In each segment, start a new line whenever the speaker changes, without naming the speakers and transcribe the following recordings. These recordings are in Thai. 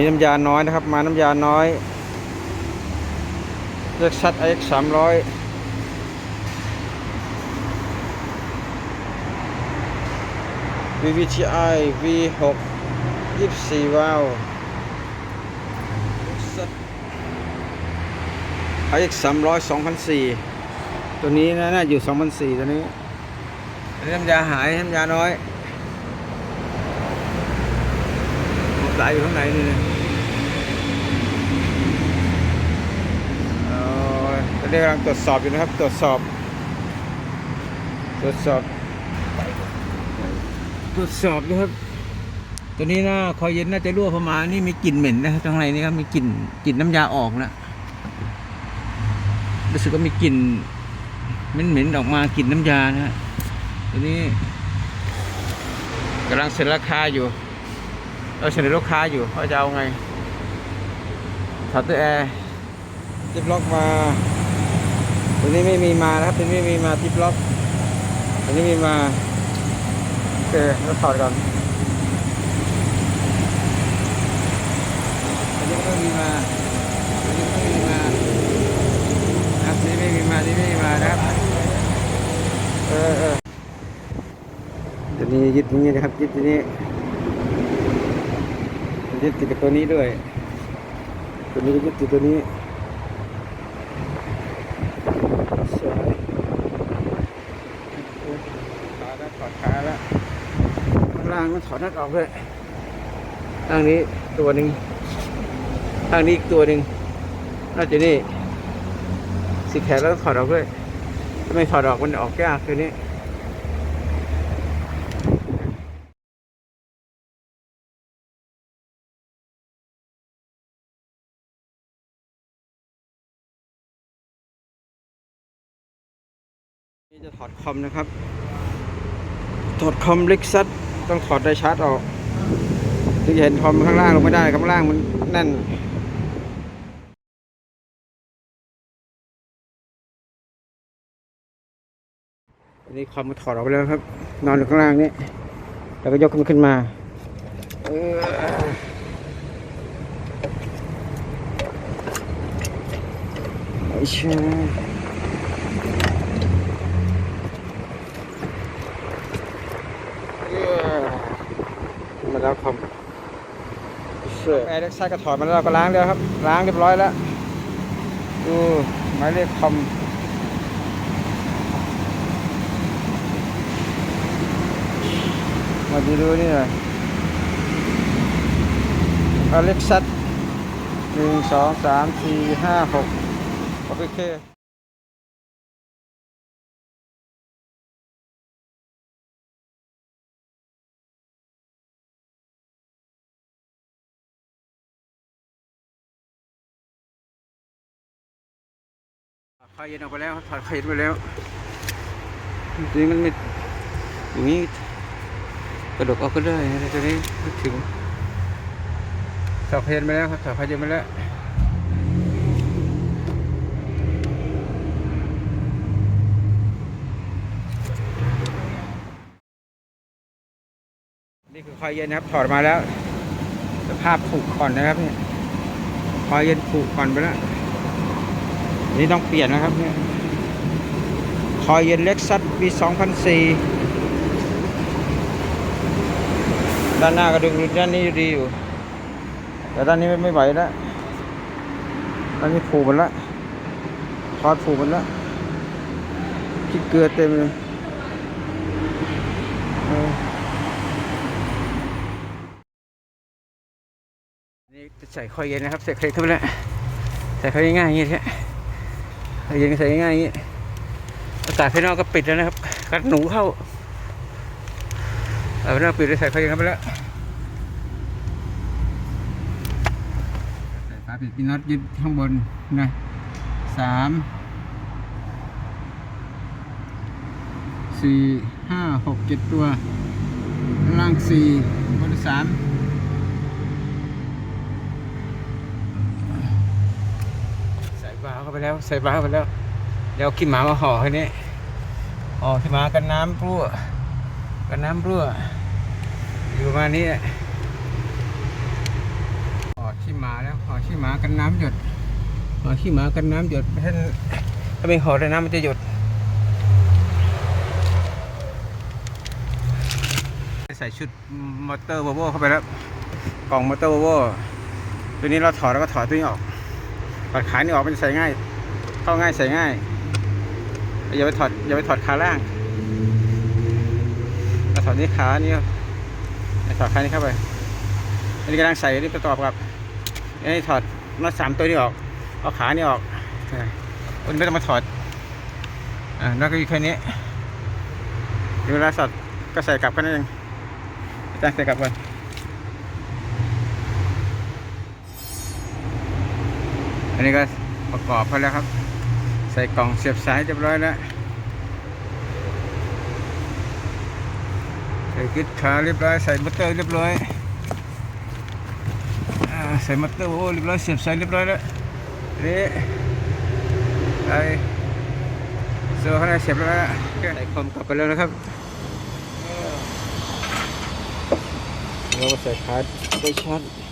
ตัวนี้น้ำยาน้อยนะครับ มาน้ำยาน้อยเลือกชัด x สามร้อย VVTi V6 24วาล์ว iX สามร้อยสองพันสี่ตัวนี้นะน่าอยู่สองพันสี่ตัวนี้อันนี้น้ำยาหายน้ำยาน้อย ไหลอยู่ข้างในนี่นะตอนนี้กำลังตรวจสอบอยู่นะครับ ตรวจสอบ ตรวจสอบ ตรวจสอบนะครับ ตัวนี้นะคอยเย็นน่าจะรั่วประมาณนี่มีกลิ่นเหม็นนะข้างในนี่ครับมีกลิ่นกลิ่นน้ำยาออกนะรู้สึกว่ามีกลิ่นเหม็นๆออกมากลิ่นน้ำยานะฮะทีนี้กำลังเซ็นราคาอยู่ เราเสนอลูกค้าอยู่เขาจะเอาไงถอดตัวแอร์ทิปล็อกมาตัวนี้ไม่มีมานะครับตัวนี้ไม่มีมาทิปล็อกตัวนี้มีมาโอเคเราถอดก่อนตัวนี้ก็มีมาตัวนี้ก็มีมานะครับนี่ไม่มีมานี่ไม่มีมานะครับเออเออตัวนี้ยึดตรงนี้นะครับยึดตัวนี้ ยึดติดกับตัวนี้ด้วย ตัวนี้ยึดติดตัวนี้สวยขาแล้วถอดขาแล้วข้างล่างมันถอดนัดออกด้วยข้างนี้ตัวหนึ่งข้างนี้อีกตัวหนึ่งน่าจะนี่สีแขนแล้วถอดออกด้วยถ้าไม่ถอดออกมันออกยากตัวนี้ นี่จะถอดคอมนะครับ ถอดคอมเล็กซัดต้องถอดไดชาร์จออกถึงจะเห็นคอมข้างล่างลงไม่ได้ข้างล่างมันแน่นอันนี้คอมมันถอดออกไปแล้วครับ นอนอยู่ข้างล่างนี่แล้วก็ยกมันขึ้นมาเออไม่ใช่เออมาแล้วคอม เสื้อแอร์เล็กไซก็ถอดมาแล้วเราก็ล้างแล้วครับ ล้างเรียบร้อยแล้ว ดูหมายเลขคอมมาดูดูนี่หน่อยอเล็กซัสหนึ่งสองสามสี่ห้าหกโอเค ไฟเย็นออกไปแล้วถอดไฟเย็นไปแล้วจริงๆมันไม่อย่างนี้กระดกออกก็ได้นะตัวนี้ไม่ถึงสอบเพนไปแล้วครับสอบพยนไปแล้วนี่คือคอยเย็นนะครับถอดมาแล้ว สภาพผุก่อนนะครับเนี่ยคอยเย็นผุก่อนไปแล้ว นี่ต้องเปลี่ยนนะครับเนี่ยคอยเย็นเล็กซัสปี2004ด้านหน้าก็ดูด้านนี้ดีอยู่ แต่ด้านนี้ไม่ไม่ไหวแล้วด้านนี้ผูกมันละทอดผูกมันละขี้เกลือเต็มเลยนี่จะใส่คอยเย็นนะครับใส่เคล็ดเข้าไปแล้วใส่คอยง่ายๆอย่างนี้แค่ ยเย็นใส่ง่ายอย่างนี้อากาศภายนอกก็ปิดแล้วนะครับกัดหนูเข้าเอาหน้าปิดเลยใส่ไฟยังไปแล้วใส่ฝาปิดปีน็อตยึดข้างบนนะสามสี่ห้าหกเจ็ดตัวล่างสี่บนสามใส่บาไปแล้ว ใส่บ้าไปแล้ว เดี๋ยวขี้หมามาห่อให้นี้ห่อขี้หมากันน้ำรั่วกันน้ำรั่วอยู่ประมาณนี้หละอ๋อหมาแล้วห่อขี้หมากันน้ำหยดห่อขี้หมากันน้ำหยดถ้าถ้าไม่ห่อเลยน้ำมันจะหยดใส่ชุดมอเตอร์โวโวเข้าไปแล้วกล่องมอเตอร์โวโวตัวนี้เราถอดแล้วก็ถอดตัวนี้ออก ถอดขานี่ออกมันใส่ง่าย เข้าง่ายใส่ง่าย อย่าไปถอดอย่าไปถอดขาล่างเราถอดนี้ขานี่เอาถอดขานี้เข้าไป อันนี้กำลังใส่อันนี้ประกอบกับอันนี้ถอดน็อตสามตัวนี้ออก เอาขานี่ออกอันนี้ไม่ต้องมาถอด อ่าแล้วก็อยู่แค่นี้เวลาสอดก็ใส่กลับกันนั่นเองจ้างใส่กลับก่อน อันนี้ก็ประกอบพอแล้วครับ ใส่กล่องเสียบสายเรียบร้อยแล้วใส่กิ๊ดขาเรียบร้อยใส่มอเตอร์เรียบร้อยอ่าใส่มอเตอร์โอ้เรียบร้อยเสียบสายเรียบร้อยแล้วนี่ไอโซ่ข้างในเสียบแล้วใส่คอมกลับไปแล้วนะครับเราก็ใส่คาร์ดไปชาร์จ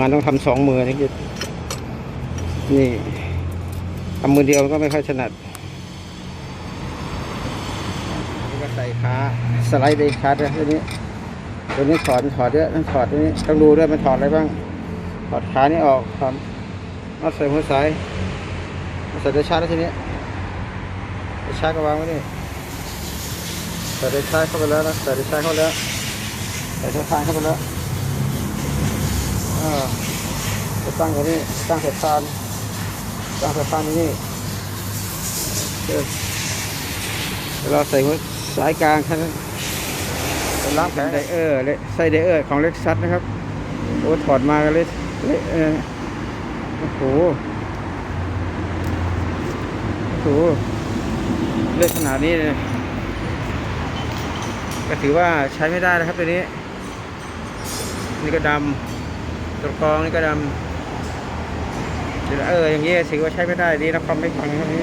งานต้องทำสองมือนี่คือนี่ทำมือเดียวก็ไม่ค่อยถนัดนี่ก็ใส่ขาสไลด์ไปขาด้วยตัวนี้ตัวนี้ถอดถอดเยอะต้องถอดตัวนี้ต้องดูด้วยมันถอดอะไรบ้าง ถอดขานี่ออกถอดน็อตใส่หัวสายใส่ได้ชาร์จแล้วทีนี้ได้ชาร์จก็วางไว้นี่ใส่ได้ชาร์จเข้าไปแล้วนะใส่ได้ชาร์จเข้าไปแล้วใส่สายพานเข้าไปแล้ว อ่าจะตั้งตรงนี้ตั้งเสายพานตั้งเสายพานตรงนี้เดี๋ยวเราใส่หัวสายกลางค่นั้นเป็นล้างแผลไดเออร์เลยไส้ไดเออร์ของเล็กซัสนะครับโอ้ถอดมากันเลยเลเออโอ้โหโอ้โหเล็กขนาดนี้เลยก็ถือว่าใช้ไม่ได้นะครับตัวนี้ นี่ก็ดำ ตัวกรองนี่ก็ดำเอออย่างนี้ถือว่าใช้ไม่ได้ดีนะความไม่ฟังครับนี้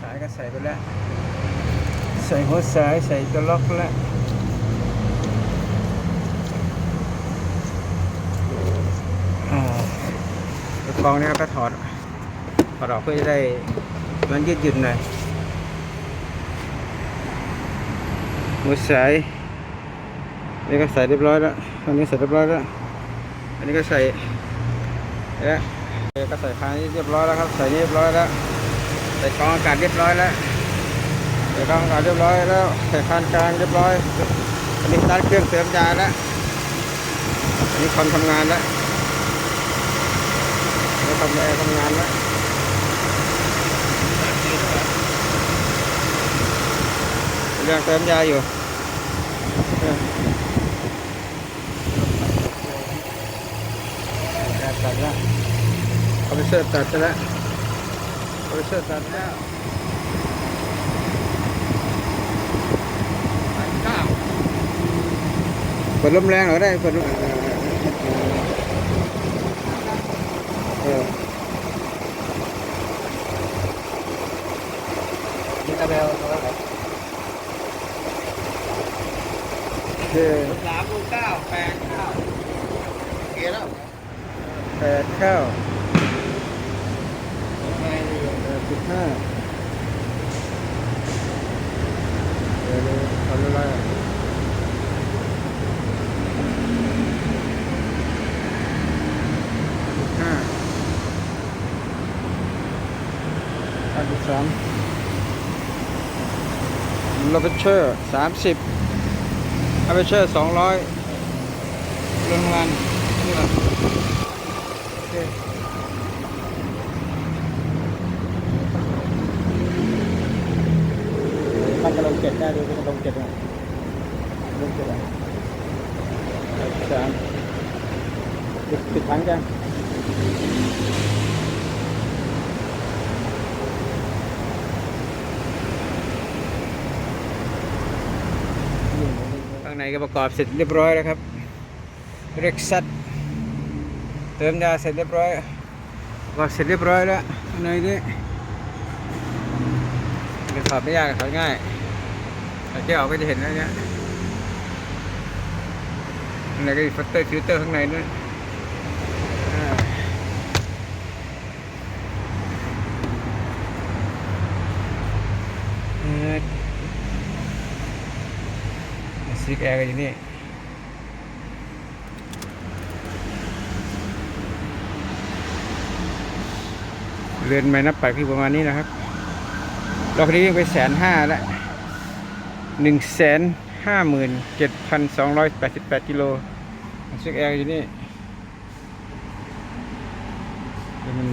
สายก็ใส่ไปแล้ว ใส่หัวสายใส่ตัวล็อกแล้วอ่าตัวกรองนี่ก็ถอดถอดออกเพื่อจะได้มันยืดหยุ่นหน่อยหัวสาย นี่ก็ใส่เรียบร้อยแล้วอันนี้ใส่เรียบร้อยแล้ว อันนี้ก็ใส่เนี่ยก็ใส่พานเรียบร้อยแล้วครับ ใส่เรียบร้อยแล้ว ใส่กองอากาศเรียบร้อยแล้ว ใส่กองอากาศเรียบร้อยแล้ว ใส่พานกลางเรียบร้อย อันนี้ตั้งเครื่องเสริมยาแล้ว อันนี้คนทำงานแล้วอันนี้ทำแอร์ทำงานแล้วเรื่องเติมยาอยู่เออตัดแล้ว คอมพิวเตอร์ตัดไปแล้วคอมพิวเตอร์ตัดแล้วเปิดลมแรงหน่อยได้เปิดลมเออ
นี่ตะเบลเท่าไหร่
โอเค
สามลูกเก้าแปดเก้าเกียร์แล้ว
แปดเก้า
ไงดี
แปดสิบห้าเดี๋ยวดูทำอะไรห้าอันที่สามโลเปเชอร์สามสิบอัเปเชอร์สองร้อยโรงงานนี่แหละโอเค
มันกระลงเจ็ดได้ดูกระลงเจ็ดนะ
ลงเจ็ดอะสามปิดปิดถังกันข้างในก็ประกอบเสร็จเรียบร้อยแล้วครับเร็กซัดเติมยาเสร็จเรียบร้อยประกอบเสร็จเรียบร้อยแล้วข้างในนี่ถอดไม่ยากถอดง่าย ถอดแก้วออกก็จะเห็นแล้วเนี่ยข้างในก็มีฟัตเตอร์ฟิลเตอร์ข้างในด้วยอ่าเออซิกแอร์ก็อยู่นี่เรือนไม้นับไปคือประมาณนี้นะครับ เราคนนี้วิ่งไปแสนห้าแล้ว หนึ่งแสนห้าหมื่นเจ็ดพันสองร้อยแปดสิบแปดกิโลเช็คแอร์อยู่นี่เดี๋ยวมัน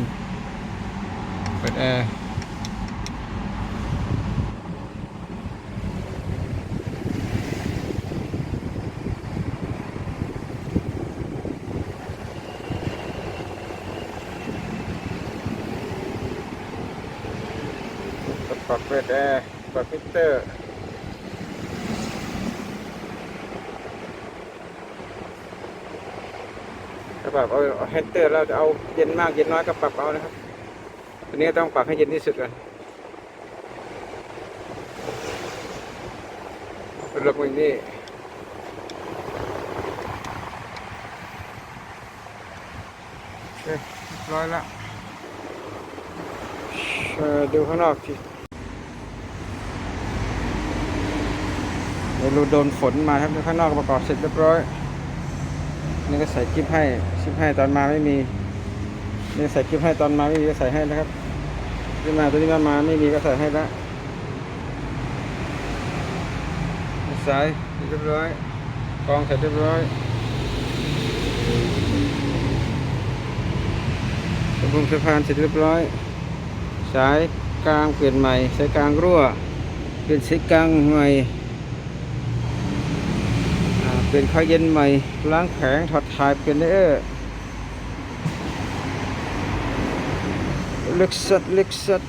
เปิดแอร์ปรับเปิดแอร์ปรับมิเตอร์ถ้า ปรับเอาเอาเฮดเตอร์เราจะเอาเย็นมากเย็นน้อยก็ปรับเอานะครับตัวนี้ต้องปรับให้เย็นที่สุดก่อนเป็นลมอย่างนี้เรียบร้อยล้วเอ่อดูข้างนอกทีเดี๋ยวราโดนฝนมาครับข้างนอกประกอบเสร็จเรียบร้อย นี่ก็ใส่กิ๊บให้กิ๊บให้ตอนมาไม่มีนี่ใส่กิ๊บให้ตอนมาไม่มีก็ใส่ให้นะครับที่มาตัวนี้มามาไม่มีก็ใส่ให้ล้วสายเรียบร้อยกองเสร็จเรียบร้อยสมบูรณ์สะพานเสร็จเรียบร้อย สายกลางเปลี่ยนใหม่ สายกลางรั่ว เปลี่ยนสายกลางใหม่ ลี่ยนข้าเย็นใหม่ ล้างแผงถอดถ่ายเปลี่ยนเออเล็กสัดเล็กสัด